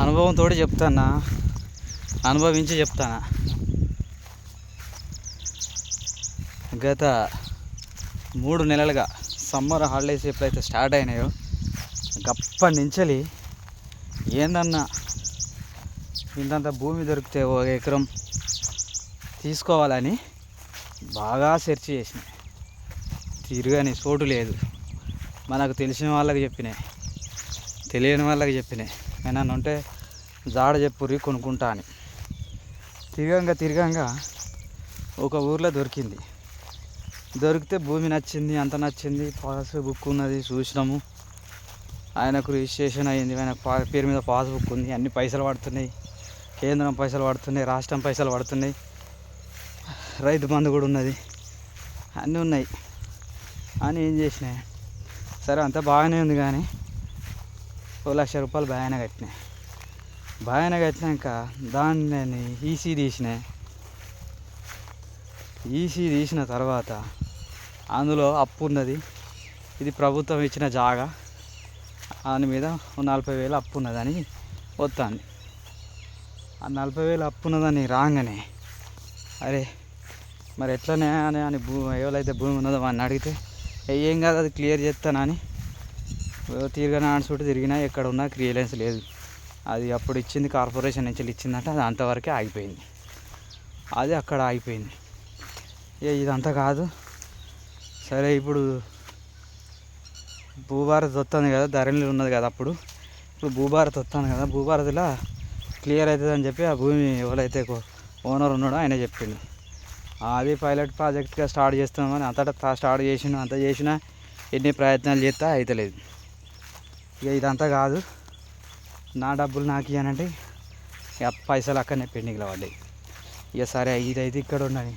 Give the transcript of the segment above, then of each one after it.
అనుభవంతో చెప్తానా? అనుభవించి చెప్తానా? గత మూడు నెలలుగా సమ్మర్ హాలిడేస్ ఎప్పుడైతే స్టార్ట్ అయినాయో గప్పటి నుంచెలి ఏందన్నా ఇంతంత భూమి దొరికితే ఒక ఎకరం తీసుకోవాలని బాగా సెర్చ్ చేసిన తిరగని చోటు లేదు. మనకు తెలిసిన వాళ్ళకి చెప్పినాయి. తెలియని వాళ్ళకి చెప్పినాయి. ఏమన్నా ఉంటే జాడ చెప్పుర్రి కొనుక్కుంటా అని. తిరగంగా తిరగంగా ఒక ఊర్లో దొరికింది. దొరికితే భూమి నచ్చింది అంత నచ్చింది పాస్ బుక్ ఉన్నది చూసినాము. ఆయనకు రిజిస్ట్రేషన్ అయ్యింది ఆయన పా- పేరు మీద పాస్బుక్ ఉంది అన్ని పైసలు పడుతున్నాయి. కేంద్రం పైసలు పడుతున్నాయి రాష్ట్రం పైసలు పడుతున్నాయి. రైతు బంధు కూడా ఉన్నది. అన్నీ ఉన్నాయి. అని ఏం చేసినాయి సరే అంతా బాగానే ఉంది కానీ ఓ లక్ష రూపాయలు బాగానే కట్టినాయి. బాగానే కట్టినాక దాన్ని నేను ఈసీ తీసినాయి ఈసీ తీసిన తర్వాత అందులో అప్పు ఉన్నది. ఇది ప్రభుత్వం ఇచ్చిన జాగా. దాని మీద నలభై వేలు అప్పు ఉన్నదని వస్తుంది ఆ నలభై వేలు అప్పు ఉన్నదని రాగానే అరే మరి ఎట్లనే అని అని భూ ఎవరైతే భూమి ఉన్నదో వాడిని అడిగితే ఏం కాదు అది క్లియర్ చేస్తానని తిరగని ఆన్సూట్ తిరిగినా ఎక్కడ ఉన్నా క్లియరెన్స్ లేదు. అది అప్పుడు ఇచ్చింది కార్పొరేషన్ నుంచి ఇచ్చిందంటే అది అంతవరకే ఆగిపోయింది. అది అక్కడ ఆగిపోయింది. ఇక ఇదంతా కాదు. సరే ఇప్పుడు భూభారత్ వస్తుంది కదా ధరణి ఉన్నది కదా అప్పుడు. ఇప్పుడు భూభారత్ వస్తుంది కదా భూభారత్లో క్లియర్ అవుతుంది అని చెప్పి ఆ భూమి ఎవరైతే ఓనర్ ఉన్నాడో ఆయన చెప్పింది అది పైలట్ ప్రాజెక్ట్గా స్టార్ట్ చేస్తున్నామని అంతటా స్టార్ట్ చేసిన అంత చేసినా ఎన్ని ప్రయత్నాలు చేస్తా అవుతలేదు ఇక ఇదంతా కాదు. నా డబ్బులు నాకు ఇవ్వనంటే ఇక పైసలు అక్కడనే పెండింగ్లో పడ్డాయి. ఇక సరే ఇదైతే ఇక్కడ ఉన్నది.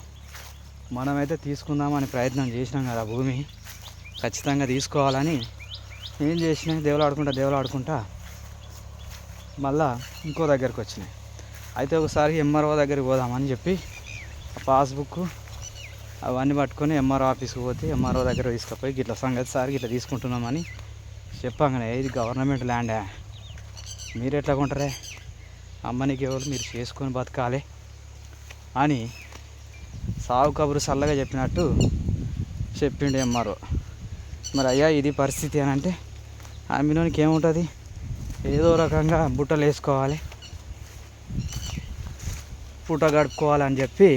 మనమైతే తీసుకుందామని ప్రయత్నం చేసినాం కదా భూమి. ఖచ్చితంగా తీసుకోవాలని ఏం చేసినా దేవులాడుకుంటా దేవులాడుకుంటా మళ్ళా ఇంకో దగ్గరికి వచ్చినాయి. అయితే ఒకసారి ఎంఆర్ఓ దగ్గరికి పోదామని చెప్పి ఆ పాస్బుక్ అవన్నీ పట్టుకొని ఎంఆర్ఓ ఆఫీస్కి పోతే ఎంఆర్ఓ దగ్గర తీసుకుపోయి గిట్ల సంగతి సార్ గిట్లా తీసుకుంటున్నామని చెప్పంగానే ఇది గవర్నమెంట్ ల్యాండే. మీరు ఎట్లా కొంటారే అమ్మనికి ఎవరు మీరు చేసుకొని బతకాలి. అని సాగు కబురు చల్లగా చెప్పినట్టు చెప్పిండు ఎంఆర్ఓ. మరి అయ్యా ఇది పరిస్థితి అని అంటే ఆమెలోనికి ఏముంటుంది? ఏదో రకంగా బుట్టలు వేసుకోవాలి పూట గడుపుకోవాలని చెప్పి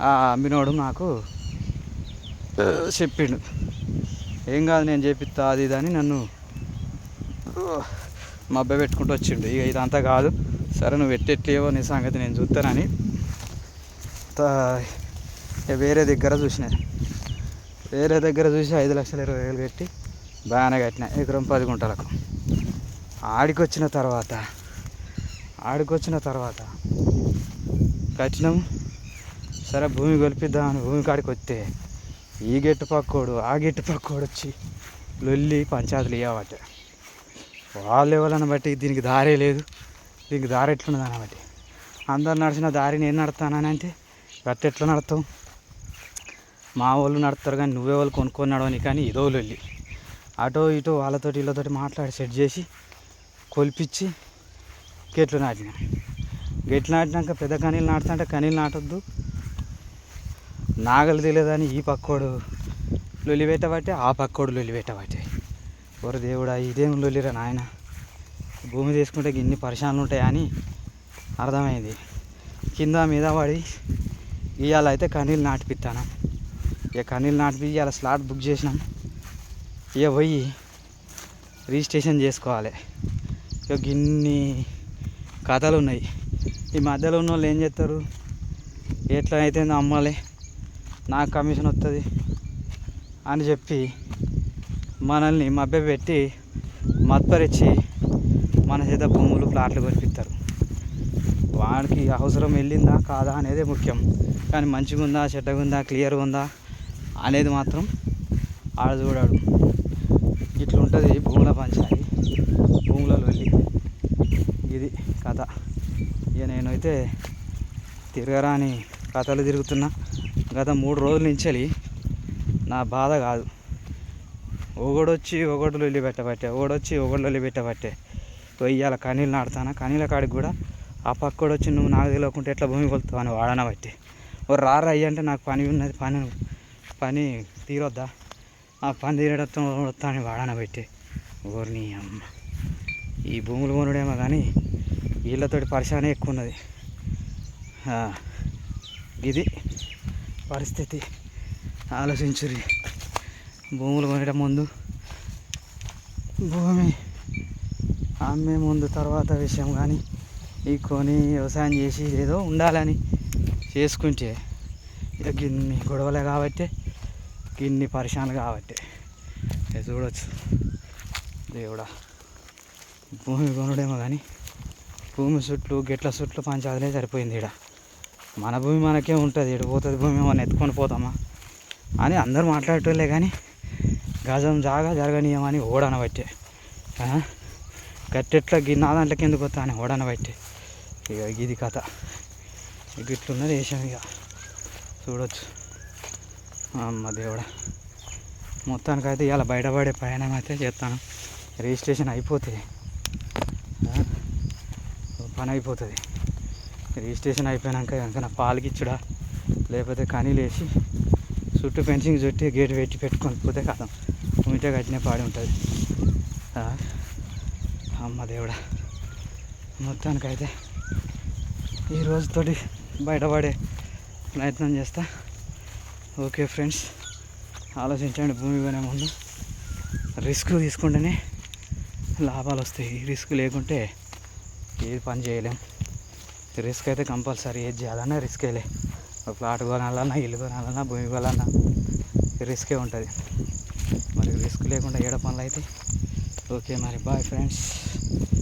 ఆ అమ్మినోడు నాకు చెప్పిండు. ఏం కాదు నేను చేపిస్తా అది ఇది అని నన్ను మా అబ్బాయి పెట్టుకుంటూ వచ్చిండు. ఇక ఇదంతా కాదు. సరే నువ్వు ఎట్టెట్లేవో నీ సంగతి నేను చూస్తానని త- వేరే దగ్గర చూసిన. వేరే దగ్గర చూసి ఐదు లక్షల ఇరవై వేలు పెట్టి బాగానే కట్టిన ఎకరం పది గుంటలకు. ఆడికి వచ్చిన తర్వాత ఆడికి వచ్చిన తర్వాత కట్టినాం సరే భూమి కొలిపిద్దామని భూమి కాడికి వస్తే ఈ గెట్టు పక్కోడు ఆ గెట్టు పక్కోడు వచ్చి లొల్లి పంచాయతీలు ఇవ్వబట్టే వాళ్ళు ఎవరని బట్టి దీనికి దారే లేదు. దీనికి దారి ఎట్లున్నదని బట్టి అందరు నడిచిన దారి నేను నడతానని అంటే గట్ట ఎట్లా నడతాం? మా వాళ్ళు నడుస్తారు కానీ నువ్వే వాళ్ళు కొనుక్కొని నడవని కానీ ఇదో లొల్లి. అటో ఇటో వాళ్ళతోటి వీళ్ళతోటి మాట్లాడి సెట్ చేసి కొలిపించి గెట్లు నాటిన. గెట్లు నాటినాక పెద్ద కనీలు నాటుతుంటే కనీలు నాటొద్దు. నాగలు తెలియదని ఈ పక్కోడు లొల్లి పెట్టబట్టే ఆ పక్కోడు లొల్లి పెట్టబట్టే ఓరు దేవుడా ఇదేం లొలిరా నాయన. భూమి తీసుకుంటే ఇన్ని పరిశాలు ఉంటాయని అర్థమైంది. కింద మీద పడి ఇవాళ అయితే కనీలు నాటిపిస్తాను ఇక కనీలు నాటిపి ఇవాళ స్లాట్ బుక్ చేసినాం. ఇక పోయి రిజిస్ట్రేషన్ చేసుకోవాలి. ఇక ఇన్ని కథలు ఉన్నాయి ఈ మధ్యలో ఉన్న వాళ్ళు ఏం చేస్తారు? ఎట్లా అయితే అమ్మాలి. నాకు కమిషన్ వస్తుంది అని చెప్పి మనల్ని మభ్య పెట్టి మత్పరిచి మన చేత భూములు ప్లాట్లు కొనిపిస్తారు వాడికి అవసరం వెళ్ళిందా కాదా అనేది ముఖ్యం. కానీ మంచిగా ఉందా చెడ్డగా ఉందా క్లియర్గా ఉందా అనేది మాత్రం ఆడ చూడాడు. ఇట్లా ఉంటుంది భూముల పంచాయి భూములలో వెళ్ళి ఇది కథ. ఇక నేనైతే తిరగరాని కథలు తిరుగుతున్నా. గత మూడు రోజుల నుంచి నా బాధ కాదు. ఒకడొచ్చి ఒకటి లొల్లి పెట్టబట్టే ఒకడొచ్చి ఒకటి లొల్లి పెట్టబట్టే ఇవాళ కనీళ్ళు నాడుతానా కనీల కాడికి కూడా ఆ పక్కడు వచ్చి నువ్వు నాకు తెలియకుంటే ఎట్లా భూమి కొలుతావు అని వాడన బట్టి. ఓ రారా అయ్యంటే నాకు పని ఉన్నది పని పని తీరొద్దా? ఆ పని తీరడత్వం వస్తా అని వాడన పెట్టి ఓర్ని అమ్మ. ఈ భూములు కొనుడేమో కానీ వీళ్ళతోటి పరిశానే ఎక్కువ ఉన్నది ఇది పరిస్థితి. ఆలోచించురి భూములు కొనడం ముందు భూమి అమ్మే ముందు తర్వాత విషయం కానీ ఈ కొని వ్యవసాయం చేసి ఏదో ఉండాలని చేసుకుంటే ఇక గిన్ని గొడవలే కాబట్టి గిన్ని పరిశానలు కాబట్టి. ఇక చూడొచ్చు. దేవుడా భూమి కొనడేమో కానీ భూమి చుట్లు గిట్ల చుట్లు పంచాలే సరిపోయింది ఇక్కడ మన భూమి మనకే ఉంటుంది. ఎడిపోతుంది పోతుంది భూమి మనం ఎత్తుకొని పోతామా? అని అందరూ మాట్లాడేటోళ్ళే కానీ గజం జాగా జరగనీయమని ఓడనబట్టే. గట్టెట్లా గి నా దాంట్లోకి ఎందుకు వస్తా అని ఓడనబట్టే. ఇక ఇది కథ. ఇక ఇట్లున్నది వేసాం ఇక. చూడొచ్చు. అమ్మ దేవుడా. మొత్తానికైతే ఇలా బయటపడే ప్రయాణం అయితే చేస్తాను. రిజిస్ట్రేషన్ అయిపోతుంది. పని అయిపోతుంది. రిజిస్ట్రేషన్ అయిపోయాక కనుక నా పాలకి ఇచ్చుడా లేకపోతే కానీ లేచి చుట్టూ ఫెన్సింగ్ చుట్టి గేట్ పెట్టి పెట్టుకొని పోతే కదా ఉంటే కట్టిన పాడి ఉంటుంది. అమ్మ దేవుడా. మొత్తానికైతే ఈ రోజుతోటి బయటపడే ప్రయత్నం చేస్తా. ఓకే ఫ్రెండ్స్ ఆలోచించండి భూమి కొనే ముందు. రిస్క్ తీసుకుంటేనే లాభాలు వస్తాయి. రిస్క్ లేకుంటే ఏది పని చేయలేం. రిస్క్ అయితే కంపల్సరీ. ఏది చేయాలన్నా రిస్కేలే ఒక ప్లాట్ కొనాలన్నా ఇల్లు కొనాలన్నా భూమి కొనాలన్నా రిస్కే ఉంటుంది. మరి రిస్క్ లేకుండా ఏడ పనులు అయితే ఓకే మరి బాయ్ ఫ్రెండ్స్.